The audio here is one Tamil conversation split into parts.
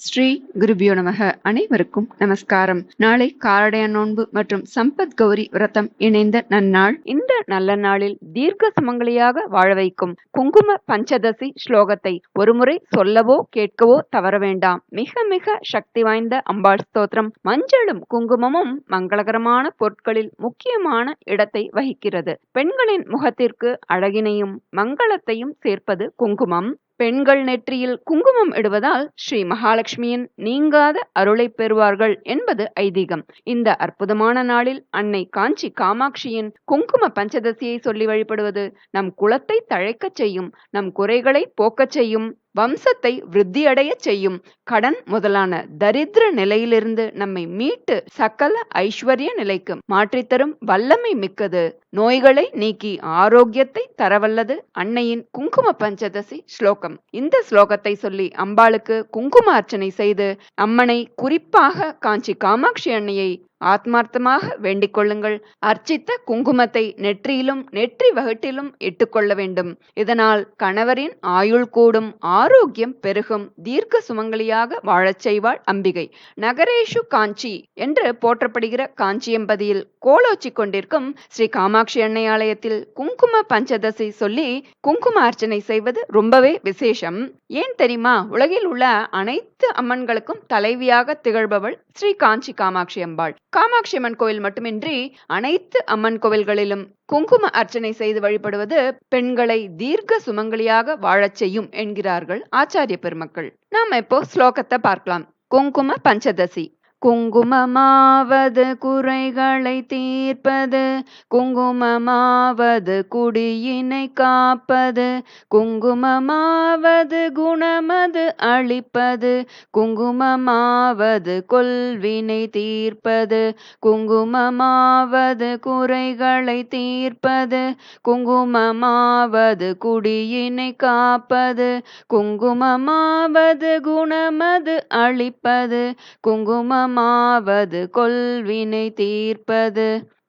ஸ்ரீ குருபியோ நமக. அனைவருக்கும் நமஸ்காரம். நாளை காரடைய நோன்பு மற்றும் சம்பத் கௌரி விரதம் இணைந்த நன்னாள் இந்த நல்ல நாளில் தீர்க்க சுமங்கலியாக வாழ வைக்கும் குங்கும பஞ்சதசி ஸ்லோகத்தை ஒருமுறை சொல்லவோ கேட்கவோ தவற வேண்டாம். மிக மிக சக்தி வாய்ந்த அம்பாள் ஸ்தோத்திரம். மஞ்சளும் குங்குமமும் மங்களகரமான பொருட்களில் முக்கியமான இடத்தை வகிக்கிறது. பெண்களின் முகத்திற்கு அழகினையும் மங்களத்தையும் சேர்ப்பது குங்குமம். பெண்கள் நெற்றியில் குங்குமம் இடுவதால் ஸ்ரீ மகாலட்சுமியின் நீங்காத அருளை பெறுவார்கள் என்பது ஐதீகம். இந்த அற்புதமான நாளில் அன்னை காஞ்சி காமாட்சியின் குங்கும பஞ்சதசியை சொல்லி வழிபடுவது நம் குலத்தை தழைக்கச் செய்யும் நம் குறைகளை போக்கச் செய்யும் வம்சத்தை விருத்தியடைய செய்யும் கடன் முதலான தரித்திர நிலையிலிருந்து நம்மை மீட்டு சகல ஐஸ்வர்ய நிலைக்கு மாற்றித்தரும் வல்லமை மிக்கது. நோய்களை நீக்கி ஆரோக்கியத்தை தரவல்லது அன்னையின் குங்கும பஞ்சதசி ஸ்லோகம். இந்த ஸ்லோகத்தை சொல்லி அம்பாளுக்கு குங்கும அர்ச்சனை செய்து அம்மனை குறிப்பாக காஞ்சி காமாட்சி அன்னையை ஆத்மார்த்தமாக வேண்டிக் கொள்ளுங்கள் அர்ச்சித்த குங்குமத்தை நெற்றியிலும் நெற்றி வகுட்டிலும் இட்டுக்கொள்ள வேண்டும். இதனால் கணவரின் ஆயுள் கூடும் ஆரோக்கியம் பெருகும். தீர்க்க சுமங்கலியாக வாழச் செய்வாள் அம்பிகை. நகரேஷு காஞ்சி என்று போற்றப்படுகிற காஞ்சியம்பதியில் கோலோச்சி கொண்டிருக்கும் ஸ்ரீ காமாட்சி அன்னை ஆலயத்தில் குங்கும பஞ்சதசி சொல்லி குங்கும அர்ச்சனை செய்வது ரொம்பவே விசேஷம். ஏன் தெரியுமா? உலகில் உள்ள அனைத்து அம்மன்களுக்கும் தலைவியாக திகழ்பவள் ஸ்ரீ காஞ்சி காமாட்சி அம்பாள். காமாட்சி அம்மன் கோயில் மட்டுமின்றி அனைத்து அம்மன் கோவில்களிலும் குங்கும அர்ச்சனை செய்து வழிபடுவது பெண்களை தீர்க்க சுமங்கலியாக வாழச் செய்யும் என்கிறார்கள் ஆச்சாரிய பெருமக்கள். நாம் இப்போ ஸ்லோகத்தை பார்க்கலாம். குங்கும பஞ்சதசி. குங்குமமாவது குறைகளை தீர்ப்பது குங்குமமாவது குடியினை காப்பது குங்குமமாவது குணமது அளிப்பது குங்குமமாவது கொல்வினை தீர்ப்பது குங்குமமாவது குறைகளை தீர்ப்பது குங்குமமாவது குடியினை காப்பது குங்குமமாவது குணமது அளிப்பது குங்குமம் மாவது கொல்வினை தீர்ப்பது.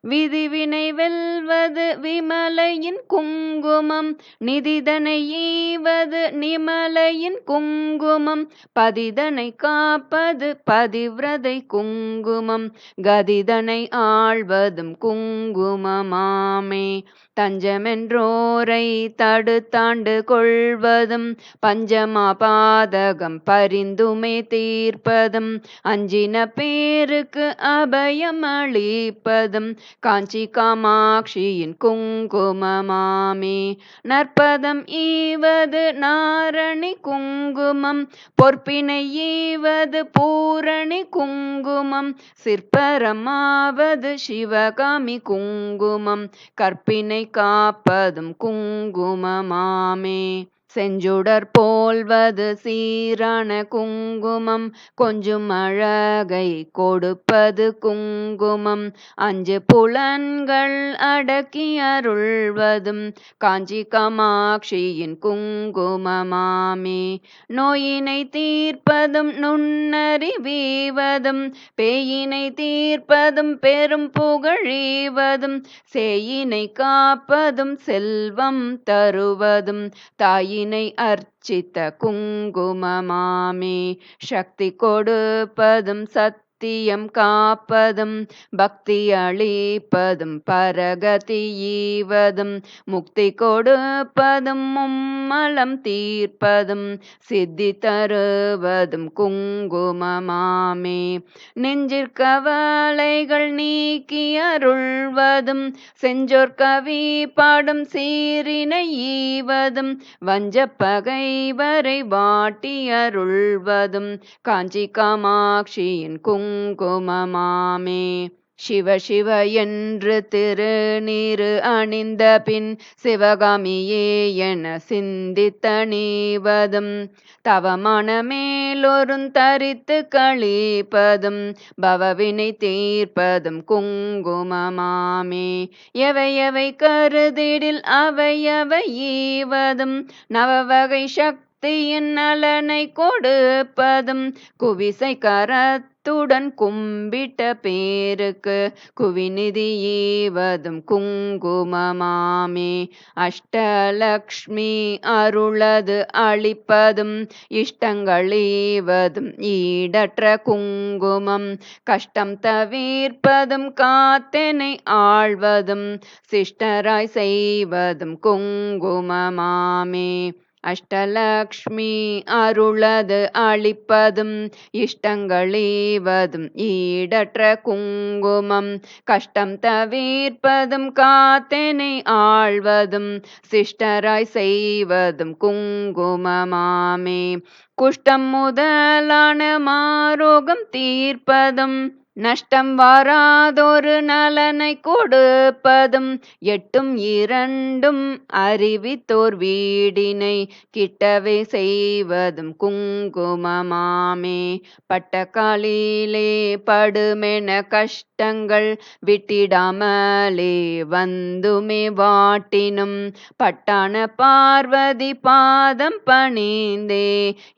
விதிவினை வெல்வது விமலையின் குங்குமம் நிதிதனை ஈவது நிமலையின் குங்குமம் பதிதனை காப்பது பதிவிரதை குங்குமம் கதிதனை ஆழ்வதும் குங்குமமாமே. தஞ்சமென்றோரை தடுத்தாண்டு கொள்வதும் பஞ்சமா பாதகம் பரிந்துமே தீர்ப்பதும் அஞ்சின பேருக்கு அபயம் அளிப்பதும் காஞ்சி காமாட்சியின் குங்குமமாமே. நற்பதம் ஈவது நாரணி குங்குமம் பொற்பினை ஈவது பூரணி குங்குமம் சிற்பரமாவது சிவகாமி குங்குமம் கற்பினை காப்பதும் குங்குமமாமே. செஞ்சுடர் போல்வது சீரான குங்குமம் கொஞ்சம் அழகை கொடுப்பது குங்குமம். அஞ்சு புலன்கள் அடக்கி அருள்வதும் காஞ்சி காமாட்சியின் குங்குமமாமே. நோயினை தீர்ப்பதும் நுண்ணறிவீவதும் பேயினை தீர்ப்பதும் பெரும் புகழீவதும் சேயினை காப்பதும் செல்வம் தருவதும் தாயின் வினை அர்ச்சித்த குங்குமமாமே. சக்தி கொடுப்பதும் சத் சத்தியம் காப்பதும் பக்தி அளிப்பதும் பரகதி ஈவதும் முக்தி கொடுப்பதும் மும்மலம் தீர்ப்பதும் சித்தி தருவதும் குங்குமமாமே. நெஞ்சிற்கவலைகள் நீக்கி அருள்வதும் செஞ்சோர் கவி பாடும் சீரினை ஈவதும் வஞ்சப்பகைவரை வாட்டி அருள்வதும் காஞ்சி காமாட்சியின் குங் குங்குமமாமே. சிவ சிவ என்று திருநீரு அணிந்த பின் சிவகாமியே என சிந்தித்தணிவதும் தவமான மேலொருந் தரித்து கழிப்பதும் பவவினை தீர்ப்பதும் குங்குமமாமே. எவை எவை கருதிடில் அவை அவை ஈவதும் நவவகை சக்தி பக்தியின் நலனை கொடுப்பதும் குவிசை கரத்துடன் கும்பிட்ட பேருக்கு குவிநிதி ஈவதும் குங்குமமாமே. அஷ்டலக்ஷ்மி அருளது அளிப்பதும் இஷ்டங்களீவதும் ஈடற்ற குங்குமம். கஷ்டம் தவிர்ப்பதும் காத்தனை ஆழ்வதும் சிஷ்டராய் செய்வதும் குங்குமமாமே. அஷ்டலக்ஷ்மி அருளது அளிப்பதும் இஷ்டங்களீவதும். ஈடற்ற குங்குமம் கஷ்டம் தவிர்ப்பதும் காத்தனை ஆழ்வதும் சிஷ்டராய் செய்வதும் குங்குமமாமே. குஷ்டம் முதலான மாரோகம் தீர்ப்பதும் நஷ்டம் வாராதொரு நலனை கொடுப்பதும் எட்டும் இரண்டும் அறிவித்தோர் வீடினை கிட்டவே செய்வதும் குங்குமமாமே. பட்டக்காலிலே படுமென கஷ்டங்கள் விட்டிடாமலே வந்துமே வாட்டினும் பட்டான பார்வதி பாதம் பணிந்தே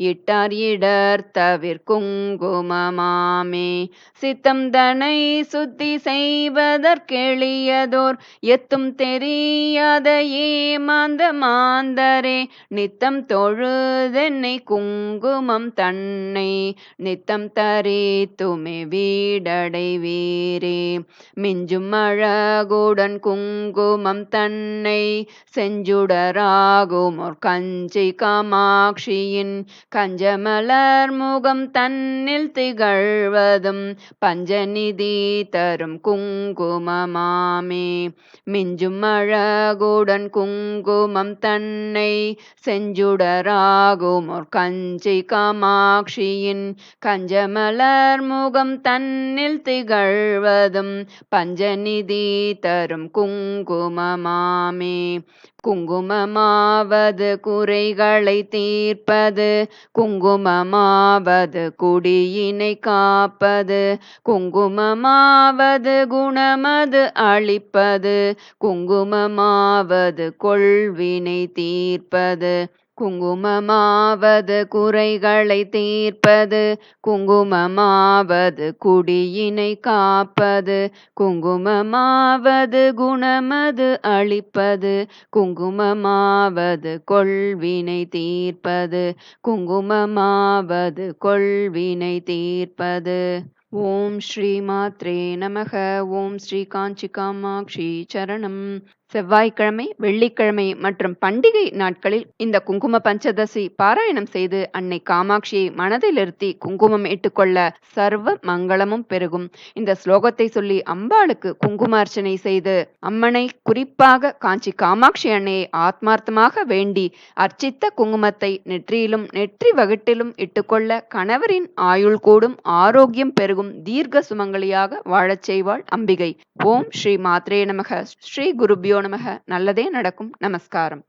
இட்டார் இடர் தவிர் குங்குமமாமே. சித்த சித்தம் தனை சுத்தி செய்வதற்கெளியதோர் எத்தும் தெரியாத ஏமாந்த மாந்தரே நித்தம் தொழுதென்னை குங்குமம் தன்னை நித்தம் தரேத்துமே வீடடைவீரே. மிஞ்சும் அழகுடன் குங்குமம் தன்னை செஞ்சுடராகும் ஒரு கஞ்சி காமாட்சியின் கஞ்சமலர் முகம் தன்னில் திகழ்வதும் பன் பஞ்சநிதி தரும் குங்குமமாமே. மிஞ்சும் அழகுடன் குங்குமம் தன்னை செஞ்சுடராகுமோர் கஞ்சி காமாட்சியின் கஞ்சமலர் முகம் தன்னில் திகழ்வதும் பஞ்சநிதி தரும் குங்குமமாமே. குங்குமமாவது குறைகளை தீர்ப்பது குங்குமமாவது குடியினை காப்பது குங்குமமாவது குணமது அளிப்பது குங்குமமாவது கொள்வினை தீர்ப்பது. குங்குமமாவது குறைகளை தீர்ப்பது குங்குமமாவது குடியினை காப்பது குங்குமமாவது குணமது அளிப்பது குங்குமமாவது கொள்வினை தீர்ப்பது குங்குமமாவது கொள்வினை தீர்ப்பது. ஓம் ஸ்ரீ மாத்ரே நமக. ஓம் ஸ்ரீ காஞ்சி காமாட்சி சரணம். செவ்வாய்க்கிழமை வெள்ளிக்கிழமை மற்றும் பண்டிகை நாட்களில் இந்த குங்கும பஞ்சதசி பாராயணம் செய்து அன்னை காமாட்சியை மனதில் இருத்தி குங்குமம் இட்டுக்கொள்ள சர்வ மங்களமும் பெருகும். இந்த ஸ்லோகத்தை சொல்லி அம்பாளுக்கு குங்கும அர்ச்சனை செய்து அம்மனை குறிப்பாக காஞ்சி காமாட்சி அன்னையை ஆத்மார்த்தமாக வேண்டி அர்ச்சித்த குங்குமத்தை நெற்றியிலும் நெற்றி வகுட்டிலும் இட்டுக்கொள்ள கணவரின் ஆயுள் கூடும் ஆரோக்கியம் பெருகும் தீர்க்க சுமங்கலியாக வாழச் செய்வாள் அம்பிகை. ஓம் ஸ்ரீ மாத்ரே நமக. ஸ்ரீ குருபியோ நமக நல்லதே நடக்கும். நமஸ்காரம்.